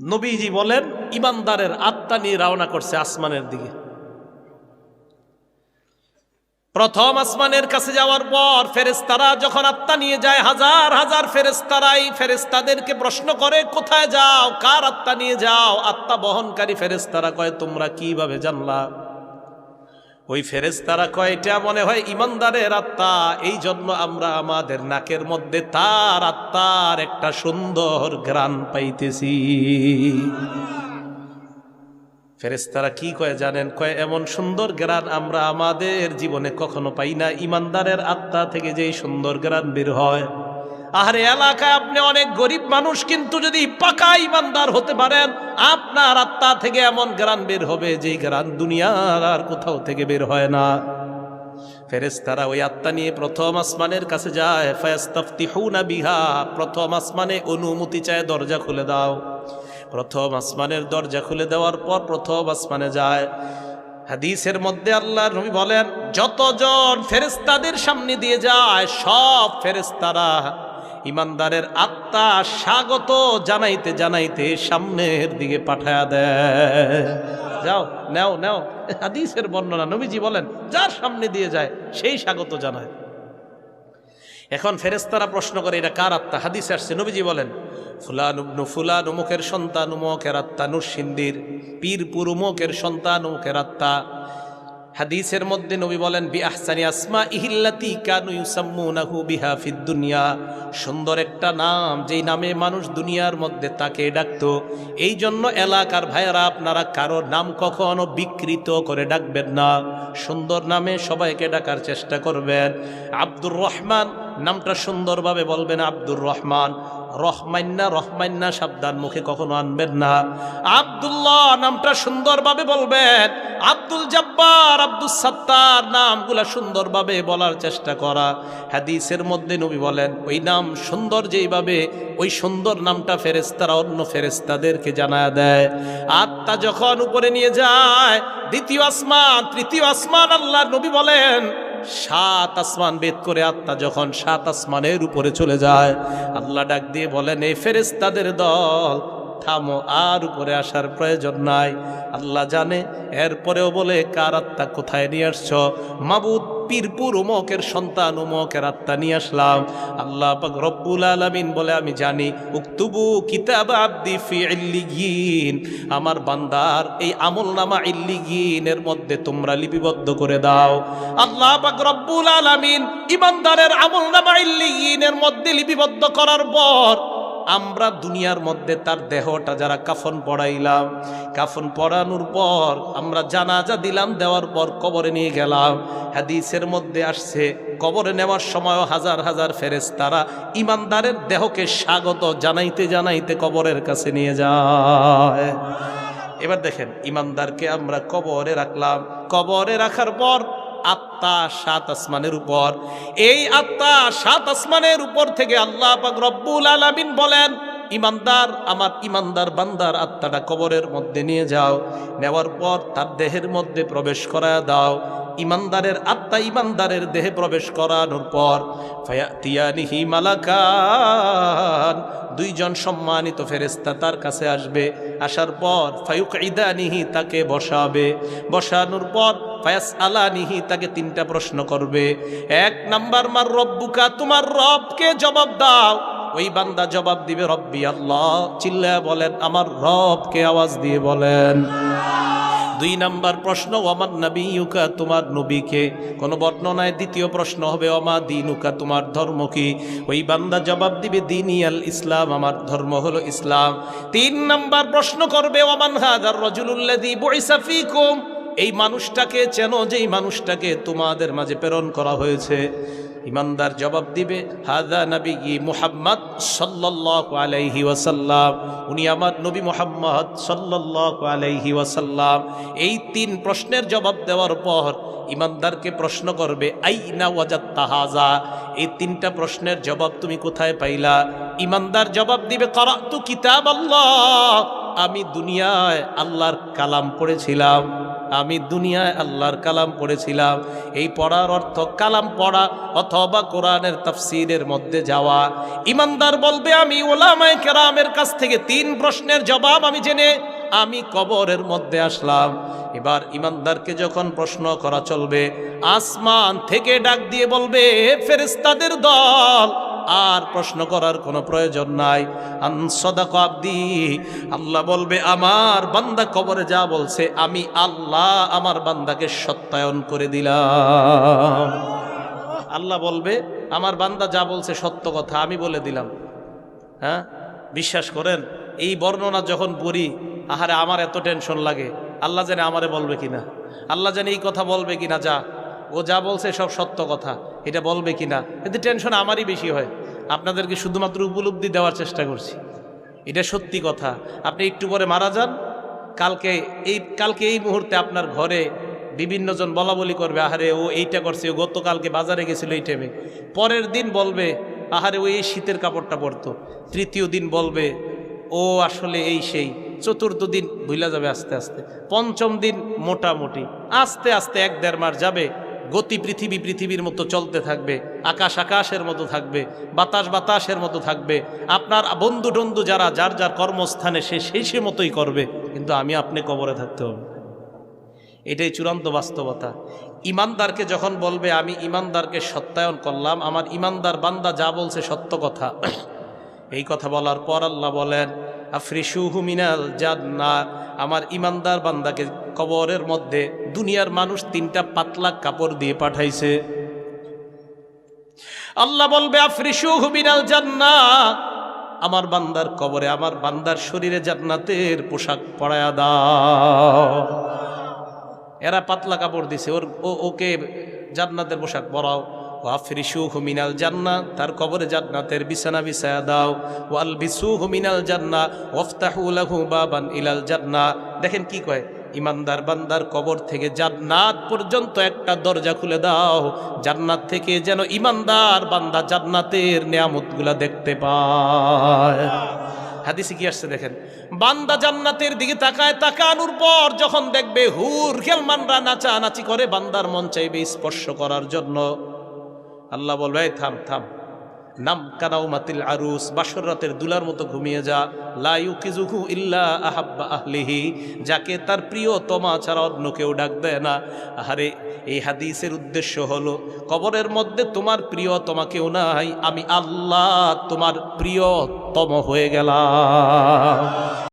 নবীজি বলেন, ইমানদারের আত্মা নিয়ে রওনা করছে আসমানের দিকে। প্রথম আসমানের কাছে যাওয়ার পর ফেরেস্তারা যখন আত্মা নিয়ে যায়, হাজার হাজার ফেরেস্তারাই ফেরেস্তাদেরকে প্রশ্ন করে, কোথায় যাও? কার আত্মা নিয়ে যাও? আত্মা বহনকারী ফেরেস্তারা কয়, তোমরা কীভাবে জানলা? ওই ফেরেস্তারা কয় এটা মনে হয় ইমানদারের আত্মা? এই জন্য আমরা আমাদের নাকের মধ্যে তার আত্মার একটা সুন্দর গ্রান পাইতেছি। ফেরেস্তারা কি কয় জানেন? কয়, এমন সুন্দর গ্রান আমরা আমাদের জীবনে কখনো পাই না। ইমানদারের আত্মা থেকে যেই সুন্দর গ্রান বের হয় আহারে এলাকায় আপনি অনেক গরিব মানুষ, কিন্তু যদি পাকা ইমানদার হতে পারেন, আপনার আত্মা থেকে এমন গ্রান বের হবে যেই গ্রান দুনিয়ার আর কোথাও থেকে বের হয় না। ফেরেস্তারা ওই আত্মা নিয়ে প্রথম আসমানের কাছে যায়, ফায়াস্তাফতিহুনা বিহা। প্রথম আসমানে অনুমতি চায়, দরজা খুলে দাও। প্রথম আসমানের দরজা খুলে দেওয়ার পর প্রথম আসমানে যায়। হাদিসের মধ্যে আল্লাহ নবী বলেন, যতজন ফেরেস্তাদের সামনে দিয়ে যায়, সব ফেরেস্তারা ইমানদারের আত্মা স্বাগত জানাইতে জানাইতে সামনের দিকে পাঠায়া দেয়। যাও, নেও নেও। হাদিসের বর্ণনা, নবীজি বলেন, যার সামনে দিয়ে যায়, সেই স্বাগত জানায়। এখন ফেরেস্তারা প্রশ্ন করে, এটা কার আত্মা? হাদিসে আসছে, নবীজি বলেন, ফুলান উবনু ফুলান উমুকের সন্তান উমুকের আত্মা নুরসিন্দির পীরপুর উমুকের সন্তান উমুকের আত্মা। হাদিসের মধ্যে নবী বলেন, বি আহসানি আসমা ইহিল্লাতি কানু ইউসাম্মুনাহু বিহা ফিদ দুনিয়া। সুন্দর একটা নাম, যেই নামে মানুষ দুনিয়ার মধ্যে তাকে ডাকতো। এই জন্য এলাকার ভাইয়েরা, আপনারা কারোর নাম কখনো বিকৃত করে ডাকবেন না। সুন্দর নামে সবাইকে ডাকার চেষ্টা করবেন। আব্দুর রহমান, নামটা সুন্দরভাবে বলবেন আব্দুর রহমান। রহমান্না রহমান্না সাবধান মুখে কখনো আনবেন না। আব্দুল্লাহ, নামটা সুন্দরভাবে বলবেন। আব্দুল জব্বার, আব্দুল সাত্তার নামগুলা সুন্দরভাবে বলার চেষ্টা করা। হাদিসের মধ্যে নবী বলেন, ওই নাম সুন্দর যেইভাবে, ওই সুন্দর নামটা ফেরেস্তারা অন্য ফেরেস্তাদেরকে জানা দেয়। আত্মা যখন উপরে নিয়ে যায়, দ্বিতীয় আসমান, তৃতীয় আসমান, আল্লাহ নবী বলেন, সাত আসমান বেদ করে আত্মা যখন সাত আসমানের উপরে চলে যায়, আল্লাহ ডাক দিয়ে বলেন এই ফেরেস্তাদের দল থামো, আর উপরে আসার প্রয়োজন নাই। আল্লাহ জানে, এরপরেও বলে, কার আত্মা কোথায় নিয়ে আসছ? মাবুদ, পীরপুর উমকের সন্তান, উমকের আত্মা নিয়ে আসলাম। আল্লাহ পাক রব্বুল আলামিন বলে, আমি জানি, উক্তুবু কিতাব আব্দি ফি ইল্লিগিন। আমার বান্দার এই আমল নামা ইল্লিগিনের মধ্যে তোমরা লিপিবদ্ধ করে দাও। আল্লাহ পাক রব্বুল আলামিন ইমানদারের আমল নামা ইল্লিগিনের মধ্যে লিপিবদ্ধ করার পর আমরা দুনিয়ার মধ্যে তার দেহটা যারা কাফন পড়াইলাম, কাফন পড়ানোর পর আমরা জানাজা দিলাম, দেওয়ার পর কবরে নিয়ে গেলাম। হাদিসের মধ্যে আসছে, কবরে নেওয়ার সময়ও হাজার হাজার ফেরেস তারা ইমানদারের দেহকে স্বাগত জানাইতে জানাইতে কবরের কাছে নিয়ে যায়। এবার দেখেন, ইমানদারকে আমরা কবরে রাখলাম। কবরে রাখার পর আত্মা সাত আসমানের উপর। এই আত্মা সাত আসমানের উপর থেকে আল্লাহ পাক রব্বুল আলামিন বলেন, ইমানদার, আমার ইমানদার বান্দার আত্মাটা কবরের মধ্যে নিয়ে যাও। নেওয়ার পর তার দেহের মধ্যে প্রবেশ করা দাও। ইমানদারের আত্মা ইমানদারের দেহে প্রবেশ করানোর পর মালাকান, দুইজন সম্মানিত ফেরেস্তা তার কাছে আসবে। আসার পর ফায়ুক ইদানিহি তাকে বসাবে। বসানোর পর ফায়াস আলানিহি তাকে তিনটা প্রশ্ন করবে। এক নাম্বার, মার রব্বুকা, তোমার রবকে জবাব দাও। ওই বান্দা জবাব দিবে, রব্বি আল্লাহ। চিল্লা বলেন, আমার রবকে আওয়াজ দিয়ে বলেন। দুই নাম্বার প্রশ্ন ওমান নবীকা তোমার নবীকে। কোন বর্ণনায় দ্বিতীয় প্রশ্ন হবে অমা দিনুকা, তোমার ধর্ম কি? ওই বান্দা জবাব দিবে দিনই আল ইসলাম, আমার ধর্ম হলো ইসলাম। তিন নাম্বার প্রশ্ন করবে ওমান হাদার রজুলুল্লাদি বইসা ফিকুম এই মানুষটাকে চেন যেই মানুষটাকে তোমাদের মাঝে প্রেরণ করা হয়েছে, ইমানদার জবাব দিবে হাদা নবী মুহাম্মদ সাল্লাহ আলাইহি ওয়াসাল্লাম। উনি আমার নবী মুহাম্মদ সাল্লাহ আলাইহি ওয়াসাল্লাম। এই তিন প্রশ্নের জবাব দেওয়ার পর ইমানদারকে প্রশ্ন করবে, আইনা ওয়াজাত তাহাজা এই তিনটা প্রশ্নের জবাব তুমি কোথায় পাইলা? ইমানদার জবাব দিবে, করাতু কিতাব আল্লাহ আমি দুনিয়ায় আল্লাহর কালাম পড়েছিলাম। আমি দুনিয়ায় আল্লাহর কালাম পড়েছিলাম। এই পড়ার অর্থ কালাম পড়া অথবা কোরআনের তাফসিরের মধ্যে যাওয়া। ইমানদার বলবে, আমি ওলামায় কেরামের কাছ থেকে তিন প্রশ্নের জবাব আমি জেনে আমি কবরের মধ্যে আসলাম। এবার ইমানদারকে যখন প্রশ্ন করা চলবে, আসমান থেকে ডাক দিয়ে বলবে ফেরেস্তাদের দল আর প্রশ্ন করার কোনো প্রয়োজন নাই। আনসদা আব্দি, আল্লাহ বলবে, আমার বান্দা কবরে যা বলছে, আমি আল্লাহ আমার বান্দাকে সত্যায়ন করে দিলাম। আল্লাহ বলবে, আমার বান্দা যা বলছে সত্য কথা, আমি বলে দিলাম। হ্যাঁ? বিশ্বাস করেন, এই বর্ণনা যখন পড়ি, আহারে আমার এত টেনশন লাগে। আল্লাহ জানে আমারে বলবে কিনা। আল্লাহ জানে এই কথা বলবে কিনা, যা। ও যা বলছে সব সত্য কথা। এটা বলবে কিনা? কিন্তু টেনশন আমারই বেশি হয়। আপনাদেরকে শুধুমাত্র উপলব্ধি দেওয়ার চেষ্টা করছি। এটা সত্যি কথা। আপনি একটু পরে মারা যান। কালকে এই কালকে এই মুহূর্তে আপনার ঘরে বিভিন্ন জন বলা বলি করবে, আহারে, ও এইটা করছে, ও গতকালকে বাজারে গেছিল এই টাইমে পরের দিন বলবে, আহারে, ও এই শীতের কাপড়টা পরতো। তৃতীয় দিন বলবে, ও আসলে এই সেই। চতুর্থ দিন ভুলা যাবে আস্তে আস্তে। পঞ্চম দিন মোটামুটি। আস্তে আস্তে এক দেড় মাস যাবে। গতি পৃথিবী পৃথিবীর মতো চলতে থাকবে, আকাশ আকাশের মতো থাকবে, বাতাস বাতাসের মতো থাকবে। আপনার বন্ধু টন্ধু যারা, যার যার কর্মস্থানে সে সেই সে মতোই করবে, কিন্তু আমি আপনি কবরে থাকতে হবে। এটাই চূড়ান্ত বাস্তবতা। ইমানদারকে যখন বলবে, আমি ইমানদারকে সত্যায়ন করলাম, আমার ইমানদার বান্দা যা বলছে সত্য কথা। এই কথা বলার পর আল্লাহ বলেন আফ্রিসুহু মিনাল জান্না, আমার ইমানদার বান্দাকে কবরের মধ্যে দুনিয়ার মানুষ তিনটা পাতলা কাপড় দিয়ে পাঠাইছে। আল্লাহ বলবে, আফ্রিসুহু মিনাল জান্না, আমার বান্দার কবরে, আমার বান্দার শরীরে জান্নাতের পোশাক পরায়া দাও। এরা পাতলা কাপড় দিছে, ওর ওকে জান্নাতের পোশাক পরাও। ওয়াফরিসু হুমিনাল জান্না, তার কবরে জান্নাতের বিছানা বিছায়া দাও। ওয়াল বিসু হুমিনাল জান্না ওফতাহু লাহু বাবান ইলাল জান্না। দেখেন কি কয়? ইমানদার বান্দার কবর থেকে জান্নাত পর্যন্ত একটা দরজা খুলে দাও। জান্নাত থেকে যেন ইমানদার বান্দা জান্নাতের নিয়ামতগুলা দেখতে পায়। হাদিসে কি আসছে দেখেন? বান্দা জান্নাতের দিকে তাকায়, তাকানোর পর যখন দেখবে হুর খেলমানরা নাচা নাচি করে, বান্দার মন চাইবে স্পর্শ করার জন্য। আল্লাহ বলবে থাম থাম। নাম কানাও মাতিল আরুস, বাসর রাতের দুলার মতো ঘুমিয়ে যা। লাইউ কিজুহু ইল্লা আহাব্বা আহলিহি, যাকে তার প্রিয় তমা ছাড়া অন্য কেউ ডাক দেয় না। আহারে, এই হাদিসের উদ্দেশ্য হলো, কবরের মধ্যে তোমার প্রিয় তোমাকেও নাই, আমি আল্লাহ তোমার প্রিয়তম হয়ে গেলাম।